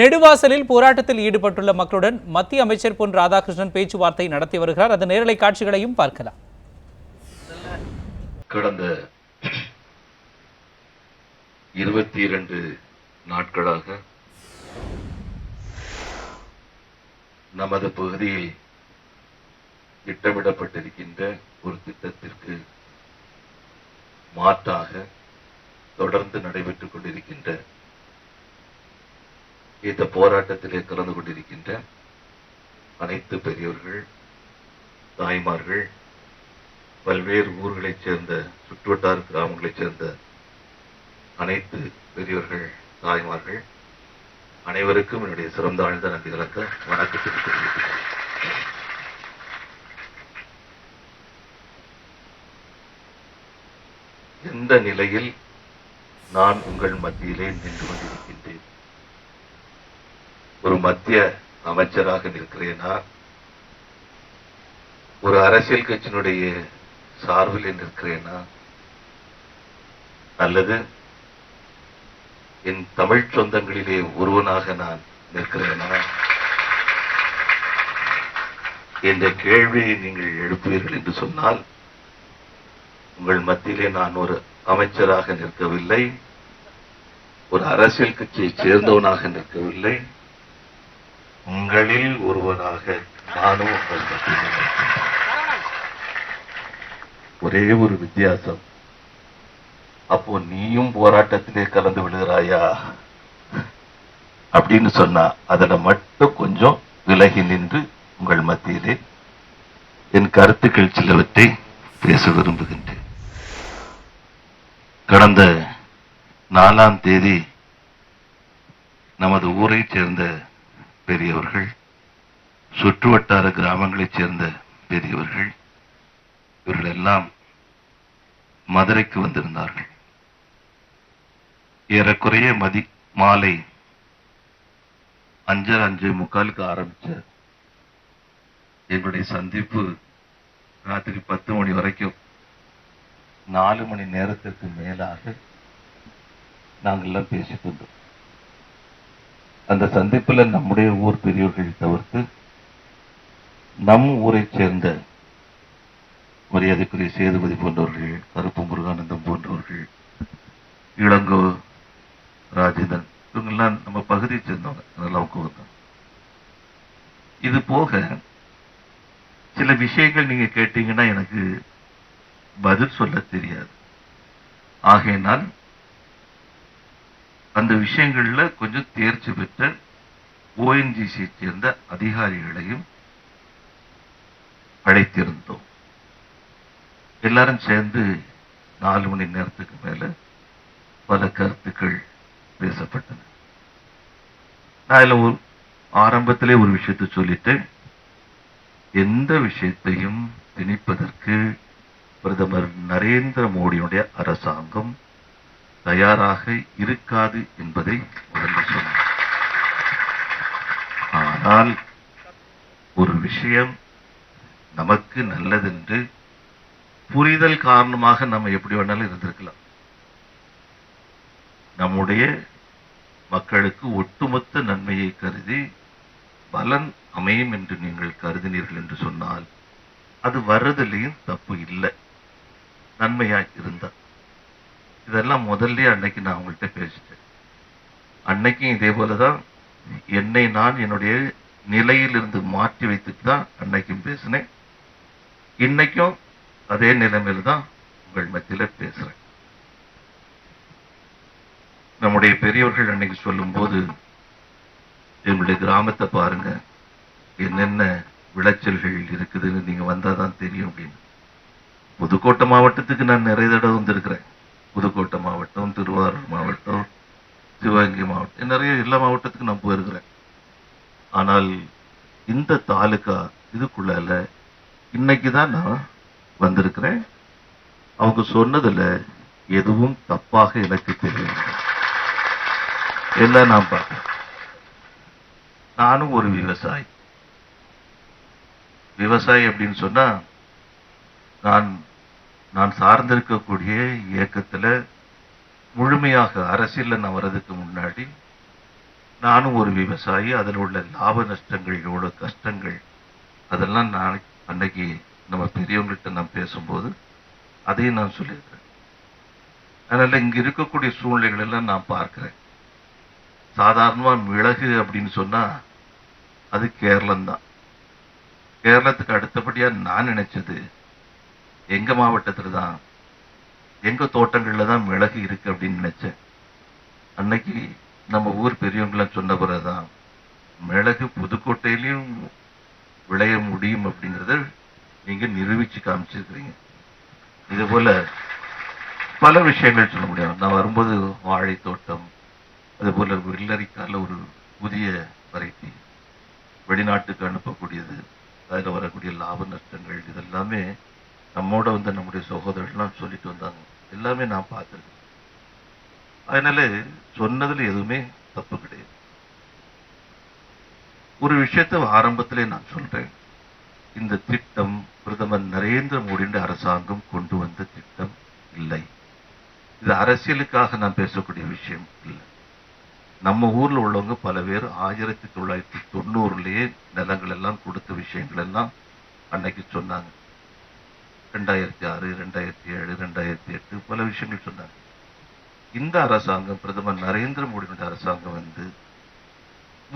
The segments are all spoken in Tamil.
நெடுவாசலில் போராட்டத்தில் ஈடுபட்டுள்ள மக்களுடன் மத்திய அமைச்சர் பொன் ராதாகிருஷ்ணன் பேச்சுவார்த்தை நடத்தி வருகிறார். அந்த நேரலை காட்சிகளையும் பார்க்கலாம். கடந்த இருபத்தி இரண்டு நாட்களாக நமது பகுதியில் திட்டமிடப்பட்டிருக்கின்ற ஒரு திட்டத்திற்கு மாற்றாக தொடர்ந்து நடைபெற்றுக் கொண்டிருக்கின்ற இந்த போராட்டத்திலே கலந்து கொண்டிருக்கின்ற அனைத்து பெரியவர்கள் தாய்மார்கள் பல்வேறு ஊர்களைச் சேர்ந்த சுற்றுவட்டார் கிராமங்களைச் சேர்ந்த அனைத்து பெரியவர்கள் தாய்மார்கள் அனைவருக்கும் என்னுடைய சிறந்த ஆழ்ந்த நன்றி கலந்த வணக்கத்தை எந்த நிலையில் நான் உங்கள் மத்தியிலே நின்று கொண்டிருக்கிறேன் ஒரு மத்திய அமைச்சராக நிற்கிறேனா? ஒரு அரசியல் கட்சியினுடைய சார்பில் நிற்கிறேனா? அல்லது என் தமிழ் சொந்தங்களிலே ஒருவனாக நான் நிற்கிறேனா? என்ற கேள்வியை நீங்கள் எழுப்புவீர்கள் என்று சொன்னால் உங்கள் மத்தியிலே நான் ஒரு அமைச்சராக நிற்கவில்லை ஒரு அரசியல் கட்சியைச் சேர்ந்தவனாக நிற்கவில்லை உங்களில் ஒருவனாக நானும் உங்கள் மத்தியில் ஒரே ஒரு வித்தியாசம். அப்போ நீயும் போராட்டத்திலே கலந்து விடுகிறாயா? அப்படின்னு சொன்னா அதுல மட்டும் கொஞ்சம் விலகி நின்று உங்கள் மத்தியிலே என் கருத்துக்கள் சிலவற்றை பேச விரும்புகின்றேன். கடந்த நாலாம் தேதி நமது ஊரைச் சேர்ந்த பெரியவர்கள் சுற்றுவட்டார கிராமங்களைச் சேர்ந்த பெரியவர்கள் இவர்கள் எல்லாம் மதுரைக்கு வந்திருந்தார்கள். ஏறக்குறைய மதி மாலை அஞ்சரை அஞ்சு முக்காலுக்கு ஆரம்பிச்ச எங்களுடைய சந்திப்பு ராத்திரி பத்து மணி வரைக்கும் நாலு மணி நேரத்திற்கு மேலாக நாங்கள்லாம் பேசிட்டு இருந்தோம் அந்த சந்திப்புல நம்முடைய ஊர் பெரியவர்கள் தவிர்த்து நம் ஊரைச் சேர்ந்த மரியாதைக்குரிய சேதுபதி போன்றவர்கள் கருப்பு முருகானந்தம் போன்றவர்கள் இளங்கோ ராஜேந்திரன் இவங்கெல்லாம் நம்ம பகுதியை சேர்ந்தவங்க. அதெல்லாம் வந்தாங்க இது போக சில விஷயங்கள் நீங்க கேட்டீங்கன்னா எனக்கு பதில் சொல்ல தெரியாது. ஆகையினால் அந்த விஷயங்கள்ல கொஞ்சம் தேர்ச்சி பெற்ற ஓஎன்ஜிசியை சேர்ந்த அதிகாரிகளையும் அழைத்திருந்தோம். எல்லாரும் சேர்ந்து நாலு மணி நேரத்துக்கு மேல பல கருத்துக்கள் பேசப்பட்டன. நான் இதுல ஒரு ஆரம்பத்திலே ஒரு விஷயத்தை சொல்லிட்டேன். எந்த விஷயத்தையும் திணிப்பதற்கு பிரதமர் நரேந்திர மோடியுடைய அரசாங்கம் தயாராக இருக்காது என்பதை உடனே சொன்னார். ஆனால் ஒரு விஷயம் நமக்கு நல்லதென்று புரிதல் காரணமாக நம்ம எப்படி வேணாலும் இருந்திருக்கலாம். நம்முடைய மக்களுக்கு ஒட்டுமொத்த நன்மையை கருதி பலன் அமையும் என்று நீங்கள் கருதினீர்கள் என்று சொன்னால் அது வர்றதுலையும் தப்பு இல்லை. நன்மையாய் இருந்தால். இதெல்லாம் முதல்ல அன்னைக்கு நான் அவங்கள்ட்ட பேசிட்டேன். அன்னைக்கும் இதே போலதான் என்னை நான் என்னுடைய நிலையிலிருந்து மாற்றி வைத்துட்டு தான் அன்னைக்கும் பேசினேன். இன்னைக்கும் அதே நிலைமையில தான் உங்கள் மத்தியில பேசுறேன். நம்முடைய பெரியவர்கள் அன்னைக்கு சொல்லும்போது எங்களுடைய கிராமத்தை பாருங்க என்னென்ன விளைச்சல்கள் இருக்குதுன்னு நீங்க வந்தாதான் தெரியும் அப்படின்னு. புதுக்கோட்டை மாவட்டத்துக்கு நான் நிறைய தடவை வந்திருக்கிறேன். புதுக்கோட்டை மாவட்டம் திருவாரூர் மாவட்டம் சிவகங்கை மாவட்டம் நிறைய எல்லா மாவட்டத்துக்கும் நான் போயிருக்கிறேன். ஆனால் இந்த தாலுகா இதுக்குள்ளால இன்னைக்கு தான் நான் வந்திருக்கிறேன். அவங்க சொன்னதுல எதுவும் தப்பாக எனக்கு தெரியல. எல்லாம் நான் பார்த்தேன். நானும் ஒரு விவசாயி. விவசாயி அப்படின்னு சொன்னா நான் நான் சார்ந்திருக்கக்கூடிய இயக்கத்தில் முழுமையாக அரசியலில் நான் வர்றதுக்கு முன்னாடி நானும் ஒரு விவசாயி அதில் உள்ள லாப நஷ்டங்கள் எவ்வளோ கஷ்டங்கள் அதெல்லாம் நான் அன்னைக்கு நம்ம பெரியவங்கள்ட்ட நான் பேசும்போது அதையும் நான் சொல்லியிருக்கிறேன். அதனால் இங்கே இருக்கக்கூடிய சூழ்நிலைகளெல்லாம் நான் பார்க்குறேன். சாதாரணமாக மிளகு அப்படின்னு சொன்னால் அது கேரளம் தான் கேரளத்துக்கு அடுத்தபடியாக நான் நினச்சது எங்க மாவட்டத்துல தான் எங்க தோட்டங்கள்ல தான் மிளகு இருக்கு அப்படின்னு நினைச்சேன். அன்னைக்கு நம்ம ஊர் பெரியவங்களாம் சொன்ன பிறகுதான் மிளகு புதுக்கோட்டையிலையும் விளைய முடியும் அப்படிங்கிறத நீங்க நிரூபிச்சு காமிச்சிருக்கிறீங்க. இது போல பல விஷயங்கள் சொல்ல முடியும். நான் வரும்போது வாழை தோட்டம் அது போல வெள்ளரிக்கால ஒரு புதிய வரைட்டி வெளிநாட்டுக்கு அனுப்பக்கூடியது அதில் வரக்கூடிய லாப நஷ்டங்கள் இதெல்லாமே நம்மோட வந்து நம்முடைய சகோதரர்கள்லாம் சொல்லிட்டு வந்தாங்க. எல்லாமே நான் பார்த்துருக்கேன். அதனால சொன்னதுல எதுவுமே தப்பு கிடையாது. ஒரு விஷயத்தை ஆரம்பத்திலே நான் சொல்றேன். இந்த திட்டம் பிரதமர் நரேந்திர மோடியின் அரசாங்கம் கொண்டு வந்த திட்டம் இல்லை. இது அரசியலுக்காக நான் பேசக்கூடிய விஷயம் இல்லை. நம்ம ஊர்ல உள்ளவங்க பல பேர் ஆயிரத்தி தொள்ளாயிரத்தி தொண்ணூறுலயே நிலங்கள் எல்லாம் கொடுத்த விஷயங்கள் எல்லாம் அன்னைக்கு சொன்னாங்க. ரெண்டாயிரத்தி ஆறு ரெண்டாயிரத்தி ஏழு ரெண்டாயிரத்தி எட்டு பல விஷயங்கள் சொன்னாங்க. இந்த அரசாங்கம் பிரதமர் நரேந்திர மோடியோட அரசாங்கம் வந்து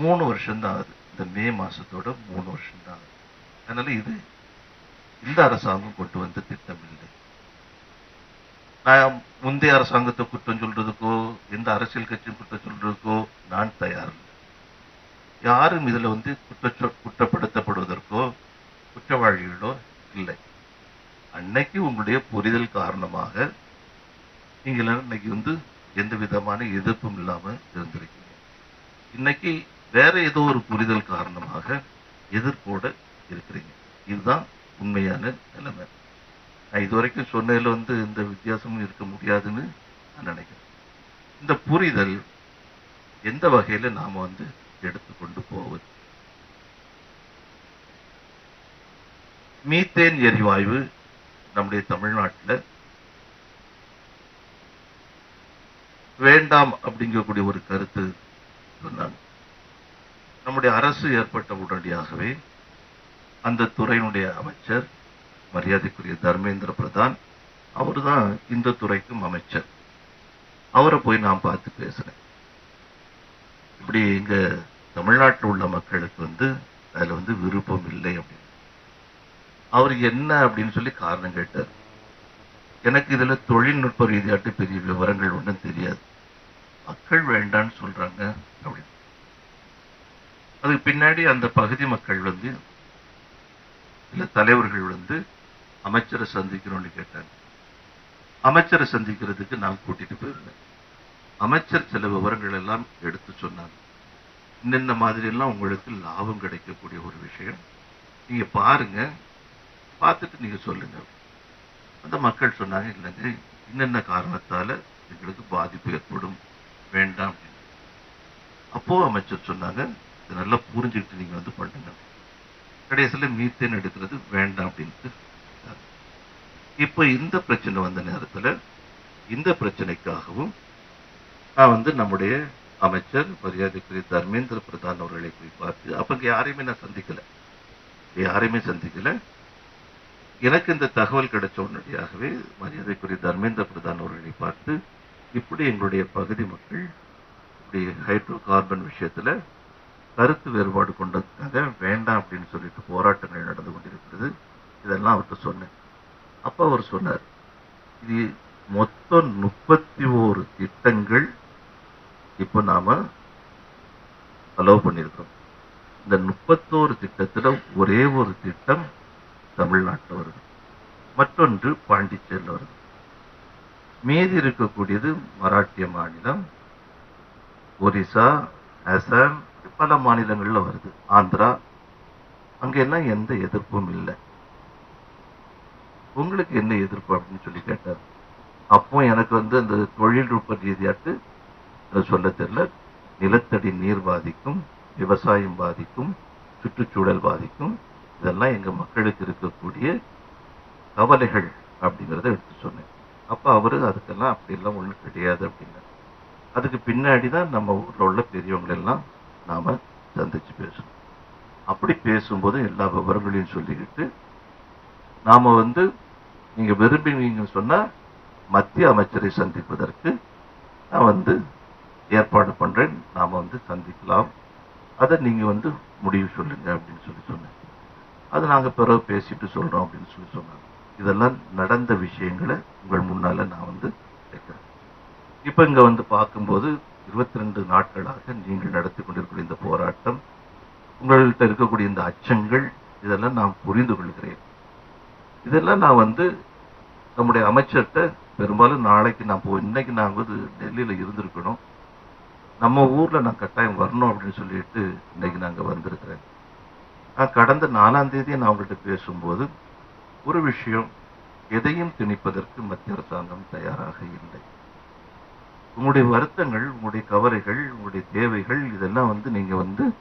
மூணு வருஷம்தான் ஆகுது. இந்த மே மாசத்தோட மூணு வருஷம்தான் ஆகுது. அதனால இது இந்த அரசாங்கம் கொண்டு வந்த திட்டம் இல்லை நான் முந்தைய அரசாங்கத்தை குற்றம் சொல்றதுக்கோ எந்த அரசியல் கட்சியும் குற்றம் சொல்றதுக்கோ நான் தயார் இல்லை. யாரும் இதுல வந்து குற்ற குற்றப்படுத்தப்படுவதற்கோ குற்றவாளிகளோ இல்லை. அன்னைக்கு உங்களுடைய புரிதல் காரணமாக நீங்கள் இன்னைக்கு வந்து எந்த விதமான எதிர்ப்பும் இல்லாம இருந்திருக்கீங்க. இன்னைக்கு வேற ஏதோ ஒரு புரிதல் காரணமாக எதிர்ப்போட இருக்கிறீங்க. இதுதான் உண்மையான நிலைமை. நான் இதுவரைக்கும் சொன்னதுல வந்து இந்த வித்தியாசமும் இருக்க முடியாதுன்னு நான் நினைக்கிறேன். இந்த புரிதல் எந்த வகையில நாம வந்து எடுத்துக்கொண்டு போவது? மீத்தேன் எரிவாயு நம்முடைய தமிழ்நாட்டுல வேண்டாம் அப்படிங்கக்கூடிய ஒரு கருத்து சொன்னாங்க. நம்முடைய அரசு ஏற்பட்ட உடனடியாகவே அந்த துறையினுடைய அமைச்சர் மரியாதைக்குரிய தர்மேந்திர பிரதான் அவர்தான் இந்த துறைக்கும் அமைச்சர். அவரை போய் நான் பார்த்து பேசுறேன். இப்படி எங்க தமிழ்நாட்டில் உள்ள மக்களுக்கு வந்து அதுல வந்து விருப்பம் இல்லை அப்படின்னு. அவர் என்ன அப்படின்னு சொல்லி காரணம் கேட்டார். எனக்கு இதுல தொழில்நுட்ப ரீதியாட்டு பெரிய விவரங்கள் ஒன்றும் தெரியாது. மக்கள் வேண்டான்னு சொல்றாங்க அப்படின்னு. அதுக்கு பின்னாடி அந்த பகுதி மக்கள் வந்து சில தலைவர்கள் வந்து அமைச்சரை சந்திக்கணும்னு கேட்டாங்க. அமைச்சரை சந்திக்கிறதுக்கு நான் கூட்டிட்டு போயிருந்தேன். அமைச்சர் சில விவரங்கள் எல்லாம் எடுத்து சொன்னாங்க. இன்னென்ன மாதிரி எல்லாம் உங்களுக்கு லாபம் கிடைக்கக்கூடிய ஒரு விஷயம். நீங்க பாருங்க பார்த்துட்டு நீங்கள் சொல்லுங்கள் அந்த மக்கள் சொன்னாங்க இல்லைங்க இன்னென்ன காரணத்தால் எங்களுக்கு பாதிப்பு ஏற்படும்? வேண்டாம் அப்படின்னு. அப்போது அமைச்சர் சொன்னாங்க இதை நல்லா புரிஞ்சுக்கிட்டு நீங்கள் வந்து பண்ணுங்க. கடைசியில் மீத்தேன் எடுக்கிறது வேண்டாம் அப்படின்ட்டு இப்போ இந்த பிரச்சனை வந்த நேரத்தில் இந்த பிரச்சனைக்காகவும் நான் வந்து நம்முடைய அமைச்சர் மரியாதைக்குரிய தர்மேந்திர பிரதான் அவர்களை போய் பார்த்து அப்போ இங்கே யாரையுமே நான் சந்திக்கலை. யாரையுமே சந்திக்கலை. எனக்கு இந்த தகவல் கிடைச்ச உடனடியாகவே மரியாதைக்குரிய தர்மேந்திர பிரதான் அவர்களை பார்த்து இப்படி எங்களுடைய பகுதி மக்கள் இப்படி ஹைட்ரோ கார்பன் விஷயத்தில் கருத்து வேறுபாடு கொண்டதுக்காக வேண்டாம் அப்படின்னு சொல்லிட்டு போராட்டங்கள் நடந்து கொண்டிருக்கிறது. இதெல்லாம் அவர்கிட்ட சொன்னேன். அப்போ அவர் சொன்னார் இது மொத்தம் முப்பத்தி ஓரு திட்டங்கள் இப்போ நாம் அலோவ் பண்ணியிருக்கோம் இந்த முப்பத்தோரு திட்டத்தில் ஒரே ஒரு திட்டம் தமிழ்நாட்டில் வருது. மற்றொன்று பாண்டிச்சேரியில் வருது. மீதி இருக்கக்கூடியது மராட்டிய மாநிலம் ஒரிசா அசாம் பல மாநிலங்களில் வருது. ஆந்திரா அங்கெல்லாம் எந்த எதிர்ப்பும் இல்லை. உங்களுக்கு என்ன எதிர்ப்பு அப்படின்னு சொல்லி கேட்டார். அப்போ எனக்கு வந்து அந்த தொழில்நுட்ப ரீதியாட்டு சொல்ல தெரியல. நிலத்தடி நீர் பாதிக்கும் விவசாயம் பாதிக்கும் சுற்றுச்சூழல் பாதிக்கும் இதெல்லாம் எங்க மக்களுக்கு இருக்கக்கூடிய கவலைகள் அப்படிங்கிறத எடுத்து சொன்னேன். அப்ப அவரு அதுக்கெல்லாம் அப்படிலாம் ஒண்ணும் கிடையாது அப்படின்னாரு. அதுக்கு பின்னாடி தான் நம்ம ஊர்ல உள்ள பெரியவங்களெல்லாம் நாம சந்திச்சு பேசணும். அப்படி பேசும்போது எல்லா விவரங்களையும் சொல்லிக்கிட்டு நாம வந்து நீங்க விரும்பினீங்கன்னு சொன்னா மத்திய அமைச்சரை சந்திப்பதற்கு நான் வந்து ஏற்பாடு பண்றேன். நாம வந்து சந்திக்கலாம். அதை நீங்க வந்து முடிவு சொல்லுங்க அப்படின்னு சொல்லி சொன்னேன். அது நாங்கள் பிறகு பேசிட்டு சொல்கிறோம் அப்படின்னு சொல்லி சொன்னாங்க. இதெல்லாம் நடந்த விஷயங்களை உங்கள் முன்னால் நான் வந்து வைக்கிறேன். இப்போ இங்கே வந்து பார்க்கும்போது இருபத்தி ரெண்டு நாட்களாக நீங்கள் நடத்தி கொண்டிருக்கிற இந்த போராட்டம் உங்கள்கிட்ட இருக்கக்கூடிய இந்த அச்சங்கள் இதெல்லாம் நான் புரிந்து கொள்கிறேன். இதெல்லாம் நான் வந்து நம்முடைய அமைச்சர்கிட்ட பெரும்பாலும் நாளைக்கு நான் போ இன்னைக்கு நான் வந்து டெல்லியில் இருந்திருக்கணும். நம்ம ஊரில் நான் கட்டாயம் வரணும் அப்படின்னு சொல்லிட்டு இன்னைக்கு நாங்கள் வந்திருக்கிறேன். கடந்த நாலாம் தேதி நான் அவங்கள்ட்ட பேசும்போது ஒரு விஷயம் எதையும் திணிப்பதற்கு மத்திய அரசாங்கம் தயாராக இல்லை. உங்களுடைய வருத்தங்கள் உங்களுடைய கவலைகள் உங்களுடைய தேவைகள் இதெல்லாம் வந்து நீங்க வந்து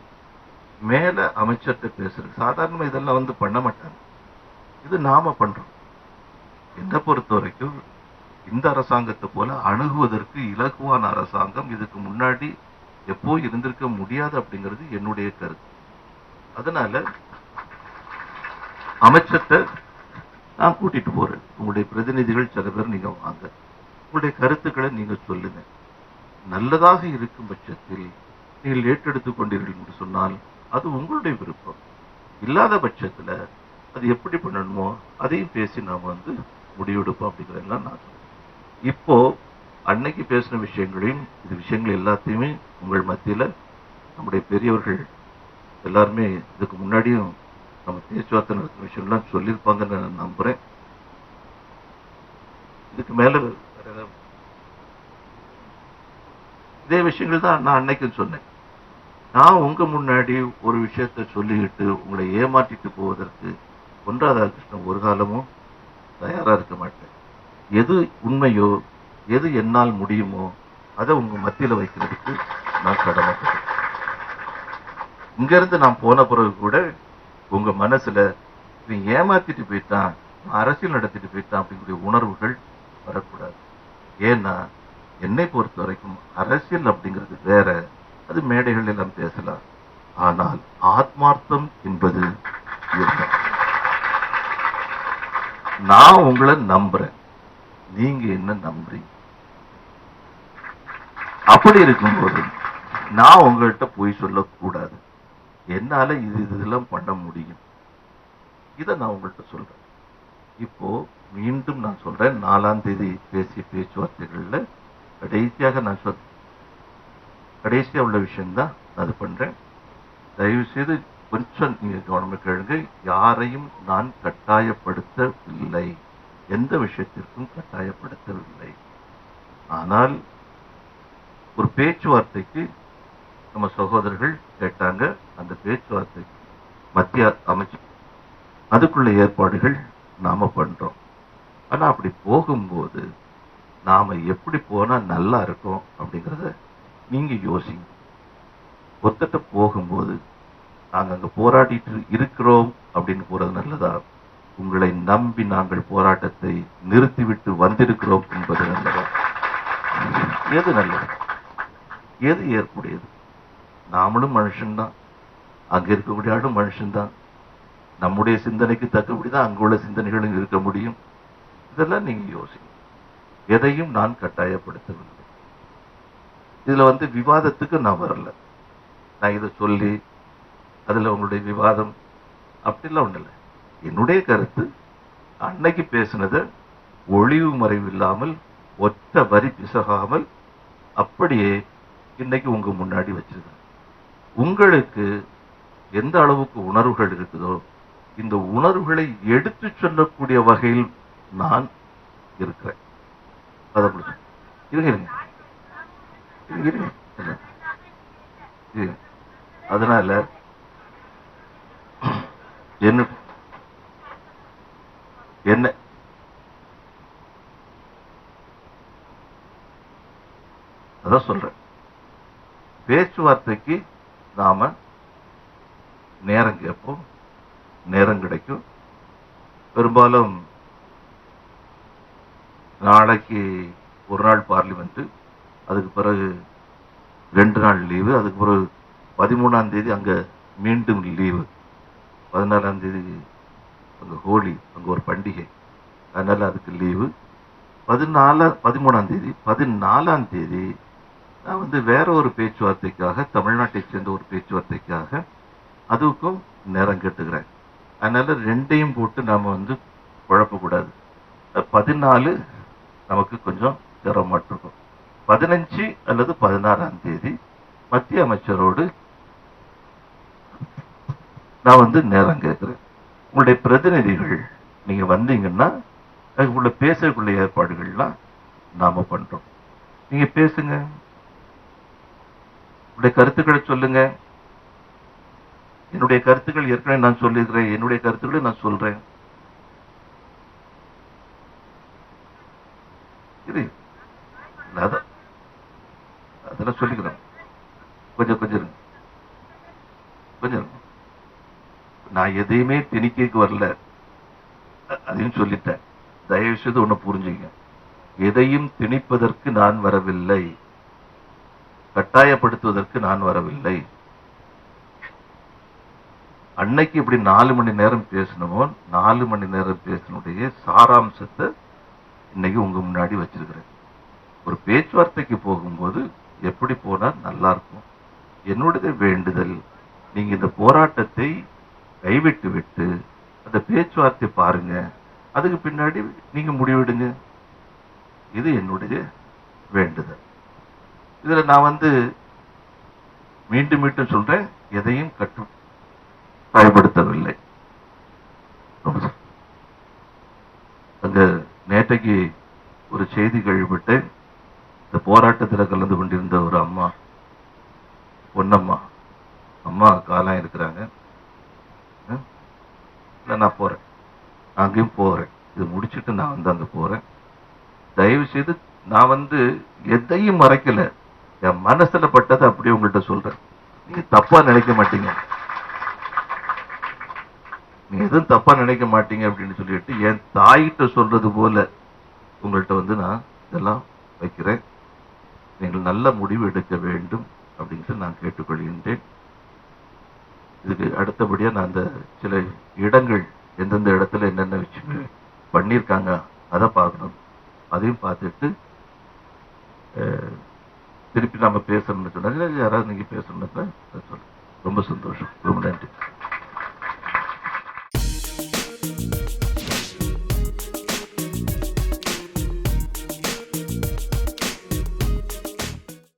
மேல அமைச்சர்கிட்ட பேசுறது. சாதாரணமா இதெல்லாம் வந்து பண்ண மாட்டாங்க. இது நாம பண்றோம். என்னை பொறுத்த வரைக்கும் இந்த அரசாங்கத்தை போல அணுகுவதற்கு இலகுவான அரசாங்கம் இதுக்கு முன்னாடி எப்போ இருந்திருக்க முடியாது அப்படிங்கிறது என்னுடைய கருத்து. அதனால அமைச்சர்கிட்ட நான் கூட்டிட்டு போறேன். உங்களுடைய பிரதிநிதிகள் சில பேர் நீங்க வாங்க. உங்களுடைய கருத்துக்களை நீங்க சொல்லுங்க. நல்லதாக இருக்கும் பட்சத்தில் நீங்கள் ஏற்றெடுத்துக் கொண்டீர்கள் என்று சொன்னால் அது உங்களுடைய விருப்பம். இல்லாத பட்சத்துல அது எப்படி பண்ணணுமோ அதையும் பேசி நாம வந்து முடிவெடுப்போம் அப்படிங்கிறதெல்லாம் நான் சொல்றேன். இப்போ அன்னைக்கு பேசின விஷயங்களையும் இது விஷயங்கள் எல்லாத்தையுமே உங்கள் மத்தியில நம்முடைய பெரியவர்கள் எல்லாருமே இதுக்கு முன்னாடியும் நம்ம பேச்சுவார்த்தை நடத்துகிற விஷயம்லாம் சொல்லியிருப்பாங்கன்னு நான் நம்புறேன். இதுக்கு மேல இதே விஷயங்கள் தான் நான் அன்னைக்கு சொன்னேன். நான் உங்க முன்னாடி ஒரு விஷயத்தை சொல்லிக்கிட்டு உங்களை ஏமாற்றிட்டு போவதற்கு பொன்ராதாகிருஷ்ணன் ஒரு காலமும் தயாரா இருக்க மாட்டேன். எது உண்மையோ எது என்னால் முடியுமோ அதை உங்க மத்தியில வைக்கிறதுக்கு நான் கடமைப்பட்டேன் இங்க இருந்து நான் போன பிறகு கூட உங்க மனசுல இவன் ஏமாத்திட்டு போயிட்டான் அரசியல் நடத்திட்டு போயிட்டான் அப்படிங்கிற உணர்வுகள் வரக்கூடாது. ஏன்னா என்னை பொறுத்த வரைக்கும் அரசியல் அப்படிங்கிறது வேற அது மேடைகள் எல்லாம் பேசலாம். ஆனால் ஆத்மார்த்தம் என்பது நான் உங்களை நம்புறேன். நீங்க என்ன நம்புறீங்க? அப்படி இருக்கும்போது நான் உங்கள்கிட்ட போய் சொல்லக்கூடாது. என்னால இது இதெல்லாம் பண்ண முடியும். இதை நான் உங்கள்கிட்ட சொல்றேன். இப்போ மீண்டும் நான் சொல்றேன் நாலாம் தேதி பேசிய பேச்சுவார்த்தைகளில் கடைசியாக நான் சொல் கடைசியாக உள்ள விஷயம்தான் நான் அது பண்றேன். தயவு செய்து கொஞ்சம் நீங்கள் கவனமாக கேளுங்க. யாரையும் நான் கட்டாயப்படுத்தவில்லை. எந்த விஷயத்திற்கும் கட்டாயப்படுத்தவில்லை. ஆனால் ஒரு பேச்சுவார்த்தைக்கு நம்ம சகோதரர்கள் கேட்டாங்க அந்த பேச்சுவார்த்தை மத்திய அமைச்சர் அதுக்குள்ள ஏற்பாடுகள் நாம பண்றோம். ஆனா அப்படி போகும்போது நாம எப்படி போனா நல்லா இருக்கும் அப்படிங்கிறத நீங்க யோசிங்க. ஒத்தட்ட போகும்போது நாங்க அங்க போராடிட்டு இருக்கிறோம் அப்படின்னு போறது நல்லதா? உங்களை நம்பி நாங்கள் போராட்டத்தை நிறுத்திவிட்டு வந்திருக்கிறோம் என்பது நல்லதா? எது நல்லது? எது ஏற்புடையது? நாமளும் மனுஷன்தான். அங்க இருக்கக்கூடிய ஆளும் மனுஷன்தான். நம்முடைய சிந்தனைக்கு தக்கபடி தான் அங்குள்ள சிந்தனைகளும் இருக்க முடியும். இதெல்லாம் நீங்க யோசிங்க. எதையும் நான் கட்டாயப்படுத்தவில்லை. இதுல வந்து விவாதத்துக்கு நான் வரல. நான் இதை சொல்லி அதுல உங்களுடைய விவாதம் அப்படிலாம் ஒண்ணு இல்லை. என்னுடைய கருத்து அன்னைக்கு பேசினதை ஒளிவு மறைவு இல்லாமல் ஒற்ற வரி பிசகாமல் அப்படியே இன்னைக்கு உங்க முன்னாடி வச்சிருக்கேன். உங்களுக்கு எந்த அளவுக்கு உணர்வுகள் இருக்குதோ இந்த உணர்வுகளை எடுத்து சொல்லக்கூடிய வகையில் நான் இருக்கிறேன். அதை இருங்க இருங்க. இருங்க. அதனால என்ன? என்ன? அதான் சொல்றேன். பேச்சுவார்த்தைக்கு நாம நேரம் கேட்போம் நேரம் கிடைக்கும். பெரும்பாலும் நாளைக்கு ஒரு நாள் பார்லிமெண்ட்டு அதுக்கு பிறகு ரெண்டு நாள் லீவு அதுக்கு பிறகு பதிமூணாம் தேதி அங்கே மீண்டும் லீவு. பதினாலாம் தேதி அங்கே ஹோலி அங்கே ஒரு பண்டிகை. அதனால் அதுக்கு லீவு. பதினாலா பதிமூணாம் தேதி பதினாலாம் தேதி வந்து வேற ஒரு பேச்சுவார்த்தைக்காக தமிழ்நாட்டை சேர்ந்த ஒரு பேச்சுவார்த்தைக்காக அதுக்கும் நேரம் கேட்டுக்கிறேன். அதனால ரெண்டையும் போட்டு நாம வந்து குழப்பக்கூடாது பதினாலு நமக்கு கொஞ்சம் சிரமமாட்டிருக்கும். பதினஞ்சு அல்லது பதினாறாம் தேதி மத்திய அமைச்சரோடு நான் வந்து நேரம் கேட்குறேன். உங்களுடைய பிரதிநிதிகள் நீங்கள் வந்தீங்கன்னா உங்களை பேசக்குள்ள ஏற்பாடுகள்லாம் நாம் பண்ணுறோம் நீங்கள் பேசுங்க. உங்களுடைய கருத்துக்களை சொல்லுங்க. என்னுடைய கருத்துக்கள் ஏற்கனவே நான் சொல்லிடுறேன் என்னுடைய கருத்துக்களை நான் சொல்றேன். இது அதெல்லாம் சொல்லிக்கிறேன் கொஞ்சம் கொஞ்சம் கொஞ்சம் நான் எதையுமே திணிக்க வரல. அதையும் சொல்லிட்டேன். தயவு செய்து ஒண்ணு புரிஞ்சுங்க எதையும் திணிப்பதற்கு நான் வரவில்லை. கட்டாயப்படுத்துவதற்கு நான் வரவில்லை. அன்னைக்கு இப்படி நாலு மணி நேரம் பேசணுமோ நாலு மணி நேரம் பேசினுடைய சாராம்சத்தை இன்னைக்கு உங்க முன்னாடி வச்சிருக்கிறேன். ஒரு பேச்சுவார்த்தைக்கு போகும்போது எப்படி போனா நல்லா இருக்கும் என்னுடைய வேண்டுதல் நீங்க இந்த போராட்டத்தை கைவிட்டு விட்டு அந்த பேச்சுவார்த்தை பாருங்க. அதுக்கு பின்னாடி நீங்க முடிவெடுங்க. இது என்னுடைய வேண்டுதல். இதுல நான் வந்து மீண்டும் மீண்டும் சொல்றேன் எதையும் கட்டு பயன்படுத்தவில்லை. அங்க நேற்றைக்கு ஒரு செய்தி கேள்விப்பட்டேன். இந்த போராட்டத்தில் கலந்து கொண்டிருந்த ஒரு அம்மா பொன்னம்மா அம்மா காலம் இருக்கிறாங்க. ம்? நான் போறேன். அங்கேயும் போறேன். இது முடிச்சுட்டு நான் வந்து அங்க போறேன். தயவு செய்து நான் வந்து எதையும் மறைக்கல. என் மனசுல பட்டதை அப்படியே உங்கள்கிட்ட சொல்றேன். நீங்க தப்பா நினைக்க மாட்டீங்க. நீங்க எதுவும் தப்பா நினைக்க மாட்டீங்க அப்படின்னு சொல்லிட்டு என் தாயிட்ட சொல்றது போல உங்கள்கிட்ட வந்து நான் இதெல்லாம் வைக்கிறேன். நீங்கள் நல்ல முடிவு எடுக்க வேண்டும் அப்படின்ட்டு நான் கேட்டுக்கொள்கின்றேன். இதுக்கு அடுத்தபடியா நான் அந்த சில இடங்கள் எந்தெந்த இடத்துல என்னென்ன விஷயங்கள் பண்ணியிருக்காங்க அதை பார்க்கணும். அதையும் பார்த்துட்டு அஹ், திருப்பி நம்ம பேசணும்னு சொன்னாங்க. யாராவது நீங்க பேசணும்னா சொல்லுங்கள் ரொம்ப சந்தோஷம். ரொம்ப நன்றி.